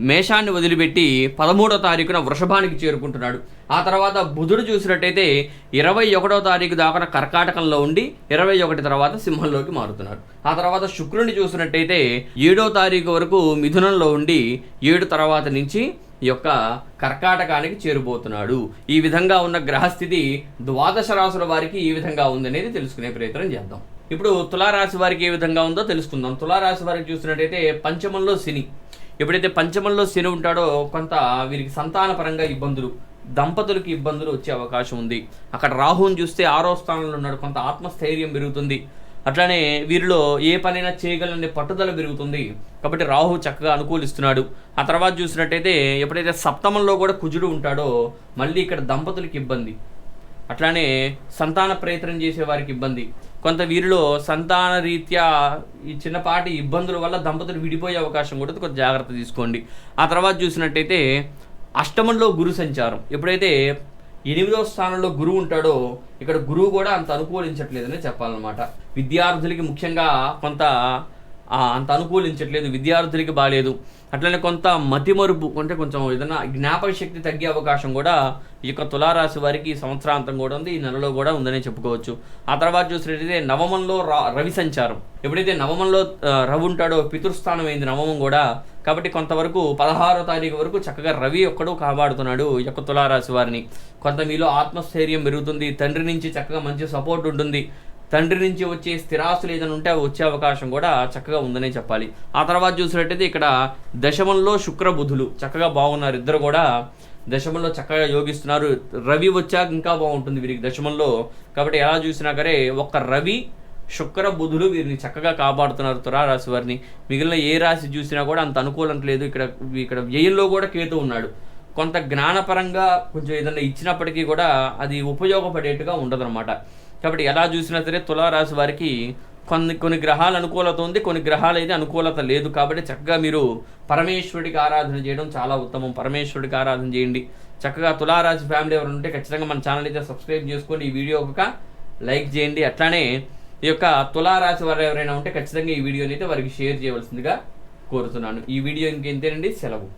మేషాన్ని వదిలిపెట్టి పదమూడో తారీఖున వృషభానికి చేరుకుంటున్నాడు. ఆ తర్వాత బుధుడు చూసినట్టయితే ఇరవై ఒకటో తారీఖు దాకా కర్కాటకంలో ఉండి ఇరవై ఒకటి తర్వాత సింహంలోకి మారుతున్నాడు. ఆ తర్వాత శుక్రుని చూసినట్టయితే ఏడో తారీఖు వరకు మిథునంలో ఉండి ఏడు తర్వాత నుంచి ఈ యొక్క కర్కాటకానికి చేరుబోతున్నాడు. ఈ విధంగా ఉన్న గ్రహస్థితి ద్వాదశ రాసుల వారికి ఈ విధంగా ఉందనేది తెలుసుకునే ప్రయత్నం చేద్దాం. ఇప్పుడు తులారాశి వారికి ఏ విధంగా ఉందో తెలుసుకుందాం. తులారాశి వారికి చూసినట్టయితే పంచమంలో శని. ఎప్పుడైతే పంచమంలో శని ఉంటాడో కొంత వీరికి సంతానపరంగా ఇబ్బందులు దంపతులకి ఇబ్బందులు వచ్చే అవకాశం ఉంది. అక్కడ రాహుని చూస్తే ఆరో స్థానంలో ఉన్నాడు కొంత ఆత్మస్థైర్యం పెరుగుతుంది. అట్లానే వీరిలో ఏ పనైనా చేయగలనే పట్టుదల పెరుగుతుంది. కాబట్టి రాహు చక్కగా అనుకూలిస్తున్నాడు. ఆ తర్వాత చూసినట్టయితే ఎప్పుడైతే సప్తమంలో కూడా కుజుడు ఉంటాడో మళ్ళీ ఇక్కడ దంపతులకి ఇబ్బంది. అట్లానే సంతాన ప్రయత్నం చేసే వారికి ఇబ్బంది. కొంత వీరిలో సంతాన రీత్యా ఈ చిన్నపాటి ఇబ్బందుల వల్ల దంపతులు విడిపోయే అవకాశం కూడా కొంత జాగ్రత్త తీసుకోండి. ఆ తర్వాత చూసినట్టయితే అష్టమంలో గురు సంచారం. ఎప్పుడైతే ఎనిమిదో స్థానంలో గురువు ఉంటాడో ఇక్కడ గురువు కూడా అంత అనుకూలించట్లేదని చెప్పాలన్నమాట. విద్యార్థులకి ముఖ్యంగా కొంత అంత అనుకూలించట్లేదు విద్యార్థులకి బాగాలేదు అట్లనే కొంత మతిమరుపు అంటే కొంచెం ఏదైనా జ్ఞాపక శక్తి తగ్గే అవకాశం కూడా ఈ యొక్క తులారాశి వారికి ఈ సంవత్సరాంతం కూడా ఉంది ఈ నెలలో కూడా ఉందని చెప్పుకోవచ్చు. ఆ తర్వాత చూసినట్టయితే నవమంలో రా- రవి సంచారం. ఎప్పుడైతే నవమంలో రవి ఉంటాడో పితృస్థానం అయింది నవమం కూడా కాబట్టి కొంతవరకు పదహారో తారీఖు వరకు చక్కగా రవి ఒక్కడు కాపాడుతున్నాడు ఈ యొక్క తులారాశి వారిని. కొంత మీలో ఆత్మస్థైర్యం పెరుగుతుంది తండ్రి నుంచి చక్కగా మంచి సపోర్ట్ ఉంటుంది. తండ్రి నుంచి వచ్చే స్థిరాస్తులు ఏదైనా ఉంటే అవి వచ్చే అవకాశం కూడా చక్కగా ఉందనే చెప్పాలి. ఆ తర్వాత చూసినట్టయితే ఇక్కడ దశమంలో శుక్రబుధులు చక్కగా బాగున్నారు. ఇద్దరు కూడా దశమంలో చక్కగా యోగిస్తున్నారు. రవి వచ్చాక ఇంకా బాగుంటుంది వీరికి దశమంలో. కాబట్టి ఎలా చూసినా సరే ఒక్క రవి శుక్ర బుధులు వీరిని చక్కగా కాపాడుతున్నారు తులారాశి వారిని. మిగిలిన ఏ రాశి చూసినా కూడా అంత అనుకూలం లేదు. ఇక్కడ ఇక్కడ వ్యయంలో కూడా కేతు ఉన్నాడు. కొంత జ్ఞానపరంగా కొంచెం ఏదైనా ఇచ్చినప్పటికీ కూడా అది ఉపయోగపడేట్టుగా ఉండదన్నమాట. కాబట్టి ఎలా చూసినా సరే తులారాశి వారికి కొన్ని కొన్ని గ్రహాలు అనుకూలత ఉంది కొన్ని గ్రహాలు అయితే అనుకూలత లేదు. కాబట్టి చక్కగా మీరు పరమేశ్వరుడికి ఆరాధన చేయడం చాలా ఉత్తమం. పరమేశ్వరుడికి ఆరాధన చేయండి. చక్కగా తులారాశి ఫ్యామిలీ ఎవరు ఉంటే ఖచ్చితంగా మన ఛానల్ అయితే సబ్స్క్రైబ్ చేసుకొని ఈ వీడియో ఒక లైక్ చేయండి. అట్లానే ఈ యొక్క తులారాశి వారు ఎవరైనా ఉంటే ఖచ్చితంగా ఈ వీడియోని అయితే వారికి షేర్ చేయవలసిందిగా కోరుతున్నాను. ఈ వీడియో ఇంకేంతేనండి? సెలవు.